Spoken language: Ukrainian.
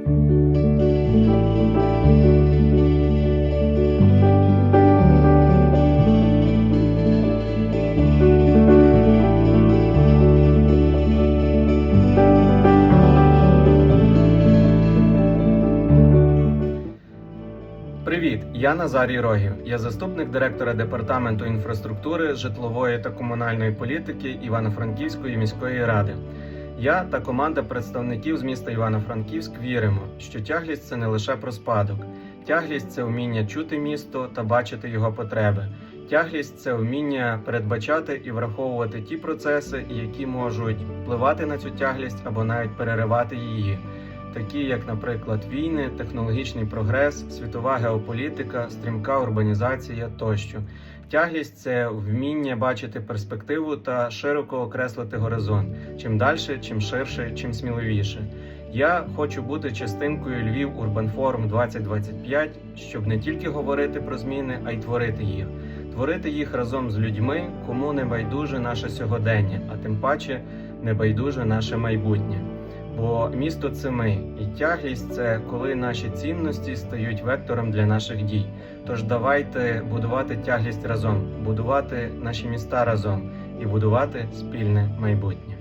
Привіт, я Назарій Рогів. Я заступник директора департаменту інфраструктури, житлової та комунальної політики Івано-Франківської міської ради. Я та команда представників з міста Івано-Франківськ віримо, що тяглість це не лише про спадок. Тяглість це вміння чути місто та бачити його потреби. Тяглість це вміння передбачати і враховувати ті процеси, які можуть впливати на цю тяглість або навіть переривати її такі як, наприклад, війни, технологічний прогрес, світова геополітика, стрімка урбанізація тощо. Тяглість це вміння бачити перспективу та широко окреслити горизонт. Чим далі, чим ширше, чим сміливіше. Я хочу бути частинкою Львів Урбан Форум 2025, щоб не тільки говорити про зміни, а й творити їх. Творити їх разом з людьми, кому не байдуже наше сьогодення, а тим паче не байдуже наше майбутнє. Бо місто це ми, і тяглість це коли наші цінності стають вектором для наших дій. Тож давайте будувати тяглість разом, будувати наші міста разом і будувати спільне майбутнє.